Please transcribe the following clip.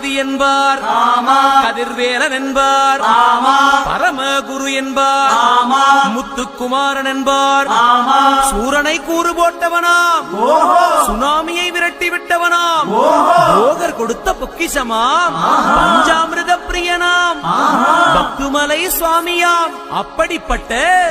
சேனாதிபதி என்பார். கதிர்வேலன் என்பார். பரமகுரு என்பார். முத்துக்குமாரன் என்பார். சூரனை கூறு போட்டவனாம். சுனாமியை விரட்டி விட்டவனாம். போகர் கொடுத்த பொக்கிஷமாம். பஞ்சாமிரத பிரியனாம். பத்துமலை சுவாமியாம். அப்படிப்பட்ட